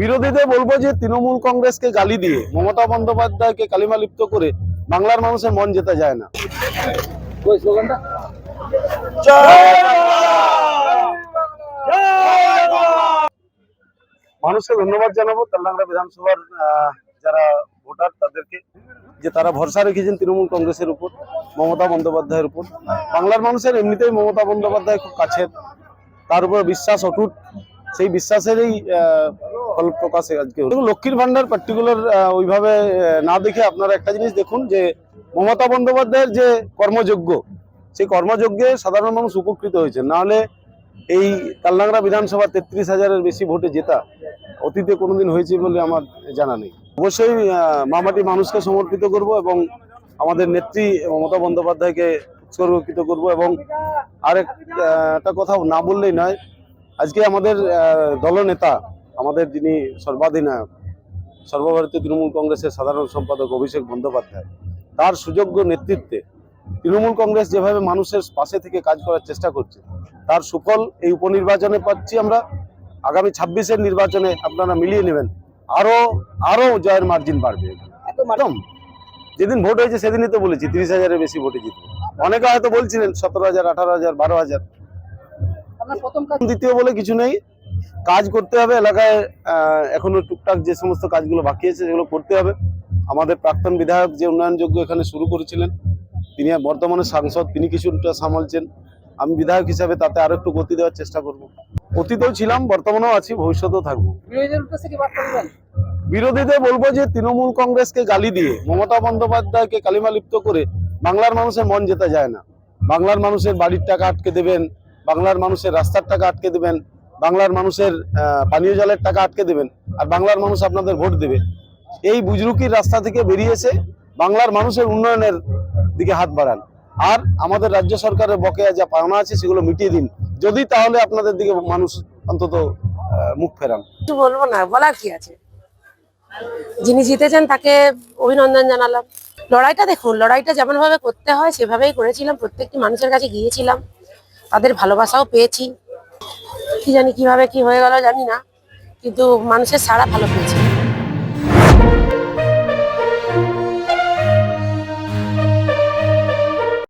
বিরোধীদের বলব যে তৃণমূল কংগ্রেসকে গালি দিয়ে মমতা বন্দ্যোপাধ্যায়কে কালিমা লিপ্ত করে বাংলার মানুষের মন জেতা যায় না। ওই স্লোগানটা? মানুষকে ধন্যবাদ জানাব। তেলেঙ্গানা বিধানসভার যারা ভোটার তাদেরকে যে তারা ভরসা রেখেছেন তৃণমূল কংগ্রেসের উপর মমতা বন্দ্যোপাধ্যায়ের উপর। বাংলার মানুষের এমনিতেই মমতা বন্দ্যোপাধ্যায় খুব কাছের। তার উপর বিশ্বাস অটুট। সেই বিশ্বাসেরই ফল প্রকাশে আজকে। লক্ষ্মীর ভান্ডার পার্টিকুলার ওইভাবে না দেখে আপনারা একটা জিনিস দেখুন যে, মমতা বন্দ্যোপাধ্যায়ের যে কর্মযোগ্য সেই কর্মযজ্ঞে সাধারণ মানুষ উপকৃত হয়েছে নাহলে এই কালনাংরা বিধানসভা তেত্রিশ হাজারের বেশি ভোটে জেতা অতীতে কোনোদিন হয়েছে বলে আমার জানা নেই অবশ্যই মামাটি মানুষকে সমর্পিত করব এবং আমাদের নেত্রী মমতা বন্দ্যোপাধ্যায়কে উৎসর্গকৃত করব এবং আরেক একটা কথা না বললেই নয়, আজকে আমাদের দলনেতা আমাদের যিনি সর্বাধিনায়ক সর্বভারতীয় তৃণমূল কংগ্রেসের সাধারণ সম্পাদক অভিষেক বন্দ্যোপাধ্যায় তার সুযোগ্য নেতৃত্বে তৃণমূল কংগ্রেস যেভাবে মানুষের পাশে থেকে কাজ করার চেষ্টা করছে তার সুফল এই উপনির্বাচনে পাচ্ছি আমরা। আগামী ছাব্বিশের নির্বাচনে আপনারা মিলিয়ে নেবেন আরও আরও জয়ের মার্জিন বাড়বে। একদম। যেদিন ভোট হয়েছে সেদিনই তো বলেছি তিরিশ হাজারের বেশি ভোটে জিতবে। অনেকে হয়তো বলছিলেন সতেরো হাজার আঠারো হাজার বারো হাজার। আপনার প্রথম দ্বিতীয় বলে কিছু নেই। কাজ করতে হবে এলাকায় এখনও টুকটাক যে সমস্ত কাজগুলো বাকি আছে সেগুলো করতে হবে। আমাদের প্রাক্তন বিধায়ক যে উন্নয়নযোগ্য এখানে শুরু করেছিলেন তিনি বর্তমানে সাংসদ তিনি কিছুটা সামালছেন আমি বিধায়ক হিসাবে তাতে আরও একটু গতি দেওয়ার চেষ্টা করব। অতীতেও ছিলাম বর্তমানেও আছি ভবিষ্যতেও থাকব। বিরোধীদের বলব যে তৃণমূল কংগ্রেসকে গালি দিয়ে মমতা বন্দ্যোপাধ্যায়কে কালিমা লিপ্ত করে বাংলার মানুষের মন জেতা যায় না। বাংলার মানুষের বাড়ির টাকা আটকে দেবেন বাংলার মানুষের রাস্তার টাকা আটকে দেবেন বাংলার মানুষের পানীয় জলের টাকা আটকে দেবেন, আর বাংলার মানুষ আপনাদের ভোট দেবে। এই বুজরুকির রাস্তা থেকে বেরিয়ে এসে বাংলার মানুষের উন্নয়নের দিকে হাত বাড়ান। আর আমাদের রাজ্য সরকারের বকেয়া যা পাওনা আছে সেগুলো মিটিয়ে দিন। যদি তাহলে আপনাদের দিকে মানুষ অন্তত মুখ ফেরান। বলব না, বলার কি আছে? যিনি জিতেছেন তাকে অভিনন্দন জানালাম। লড়াইটা দেখুন, লড়াইটা যেমন ভাবে করতে হয় সেভাবেই করেছিলাম। প্রত্যেকটি মানুষের কাছে গিয়েছিলাম। তাদের ভালোবাসাও পেয়েছি। কি জানি কীভাবে কি হয়ে গেল জানি না কিন্তু মানুষের সাড়া ভালো পেয়েছি।